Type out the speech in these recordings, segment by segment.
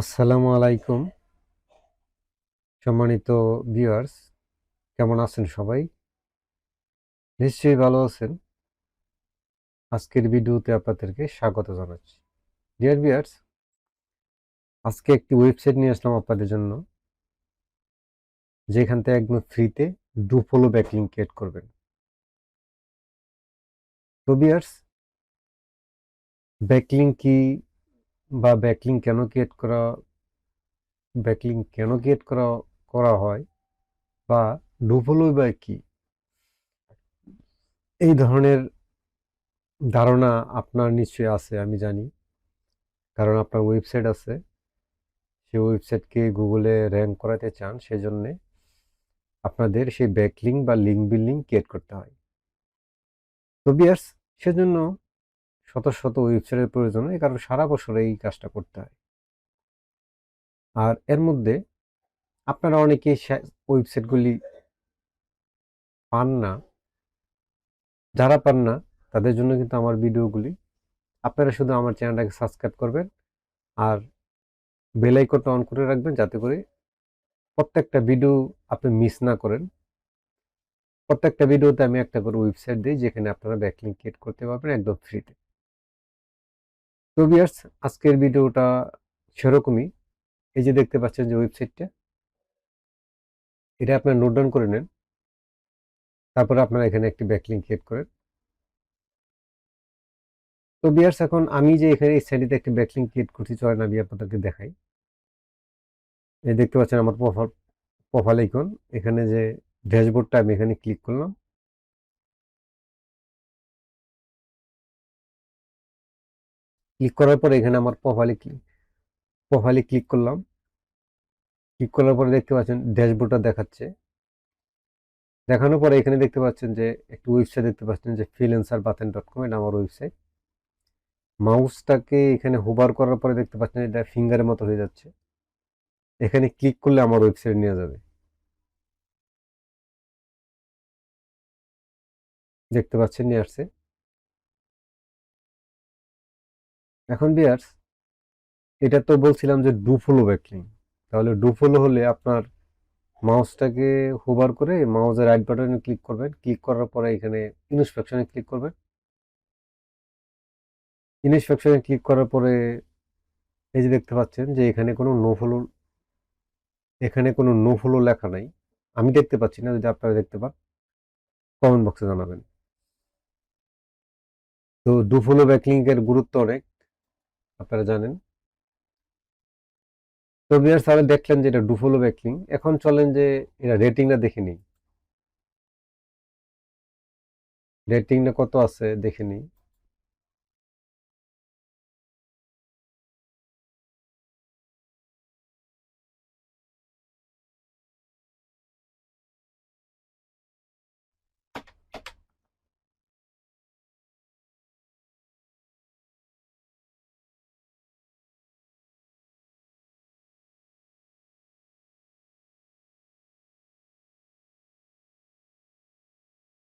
আসসালামু আলাইকুম, সম্মানিত ভিউয়ার্স কেমন আছেন সবাই? নিশ্চয়ই ভালো আছেন। আজকের ভিডিওতে আপনাদেরকে স্বাগত জানাচ্ছি। ডিয়ার ভিউয়ার্স আজকে একটি ওয়েবসাইট নিয়ে আসলাম আপনাদের জন্য। যেখান থেকে একদম ফ্রিতে ডুফলো ব্যাকলিং ক্রিয়েট করবেন। তো ভিউয়ার্স ব্যাকলিং কি বা ব্যাকলিং কেন ক্রিয়েট করা ব্যাকলিং কেন ক্রিয়েট করা করা হয় বা ডুফলো বা কি? এই ধরনের ধারণা আপনার নিশ্চয়ই আছে, আমি জানি। কারণ আপনার ওয়েবসাইট আছে। সেই ওয়েবসাইটকে গুগলে র্যাঙ্ক করাতে চান, সেজন্যে আপনাদের সেই ব্যাকলিং বা লিঙ্ক বিল্ডিং ক্রিয়েট করতে হয়। তো বিয়ার্স সেজন্য শত শত ওয়েবসাইটের প্রয়োজন হয় কারণ সারা বছর এই কাজটা করতে হয়। আর এর মধ্যে আপনারা অনেকেই ওয়েবসাইটগুলি পান না, যারা পান না, তাদের জন্য কিন্তু আমার ভিডিওগুলি। আপনারা শুধু আমার চ্যানেলটাকে সাবস্ক্রাইব করবেন আর বেল আইকনটা অন করে রাখবেন যাতে করে প্রত্যেকটা ভিডিও আপনি মিস না করেন। প্রত্যেকটা ভিডিওতে আমি একটা করে ওয়েবসাইট দিই, যেখানে আপনারা ব্যাকলিং ক্রিয়েট করতে পারবেন একদম ফ্রিতে। তো বিয়ার্স আজকের ভিডিওটা সেরকমই। এই যে দেখতে পাচ্ছেন যে ওয়েবসাইটটা, এটা আপনার নোট ডাউন করে নেন। তারপরে আপনারা এখানে একটি ব্যাকলিং ক্রিয়েট করেন। তো বিয়ার্স এখন আমি যে এখানে এই সাইডে একটি ব্যাকলিং ক্রিয়েট করছি, চলেন আমি আপনাদেরকে দেখাই। এই দেখতে পাচ্ছেন আমার প্রোফাইল প্রোফাইল আইকন এখানে যে ড্যাশবোর্ডটা আমি এখানে ক্লিক করলাম। ক্লিক করার পরে এখানে আমার প্রোফাইলে ক্লিক প্রোফাইলে ক্লিক করলাম। ক্লিক করার পরে দেখতে পাচ্ছেন ড্যাশবোর্ডটা দেখাচ্ছে। দেখানোর পরে এখানে দেখতে পাচ্ছেন যে একটি ওয়েবসাইট দেখতে পাচ্ছেন যে ফ্রিল্যান্সার বাতেন ডট কম এটা আমার ওয়েবসাইট মাউসটাকে এখানে হোবার করার পরে দেখতে পাচ্ছেন এটা ফিঙ্গারের মতো হয়ে যাচ্ছে। এখানে ক্লিক করলে আমার ওয়েবসাইট নিয়ে যাবে। দেখতে পাচ্ছেন নিয়ে আসছে। এখন বিয়ার্স এটা তো বলছিলাম যে ডুফলো ব্যাকলিং তাহলে ডুফলো হলে আপনার মাউসটাকে হোভার করে মাউসের রাইট বাটনে ক্লিক করবেন। ক্লিক করার পরে এখানে ইনস্পেকশনে ক্লিক করবেন। ইনস্পেকশনে ক্লিক করার পরে এই যে দেখতে পাচ্ছেন যে এখানে কোনো নো ফলো এখানে কোনো নো ফলো লেখা নাই। আমি দেখতে পাচ্ছি না, যদি আপনারা দেখতে পান কমেন্ট বক্সে জানাবেন। তো ডু ফলো ব্যাকলিংয়ের গুরুত্ব অনেক। আপনারা জানেন। তো বিয়ার স্যার দেখলেন যে এটা ডুফলো ব্যাকলিং। এখন চলেন যে এটা রেটিংটা দেখে নিই। রেটিংটা কত আছে দেখে নিই।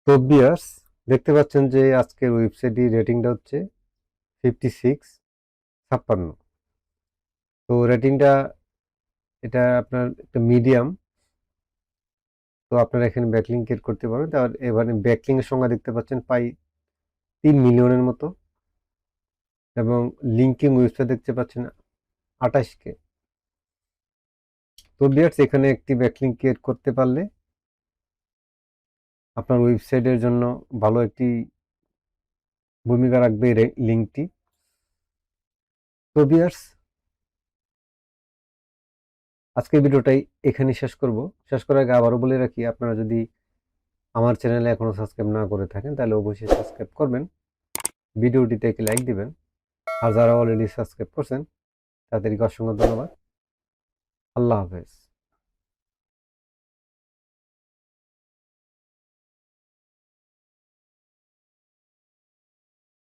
তো বিয়ার্স দেখতে পাচ্ছেন যে আজকের ওয়েবসাইটটি রেটিংটা হচ্ছে ফিফটি সিক্স ছাপ্পান্ন। তো রেটিংটা এটা আপনার একটা মিডিয়াম তো আপনারা এখানে ব্যাকলিং ক্রিয়েট করতে পারবেন। তার এবারে ব্যাকলিং এর সংখ্যা দেখতে পাচ্ছেন, প্রায় তিন মিলিয়নের মতো। এবং লিঙ্কিং ওয়েবসাইট দেখতে পাচ্ছেন আঠাশকে তো বিয়ার্স এখানে একটি ব্যাকলিং ক্রিয়েট করতে পারলে আপনার ওয়েবসাইটের জন্য ভালো একটি ভূমিকা রাখবে এই লিঙ্কটি তো আজকের ভিডিওটাই এখানে শেষ করব। শেষ করার আগে আবারও বলে রাখি, আপনারা যদি আমার চ্যানেলে এখনও সাবস্ক্রাইব না করে থাকেন, তাহলে অবশ্যই সাবস্ক্রাইব করবেন। ভিডিওটিতে একটি লাইক দিবেন। আর যারা অলরেডি সাবস্ক্রাইব করছেন, তাদেরকে অসংখ্য ধন্যবাদ। আল্লাহ হাফেজ।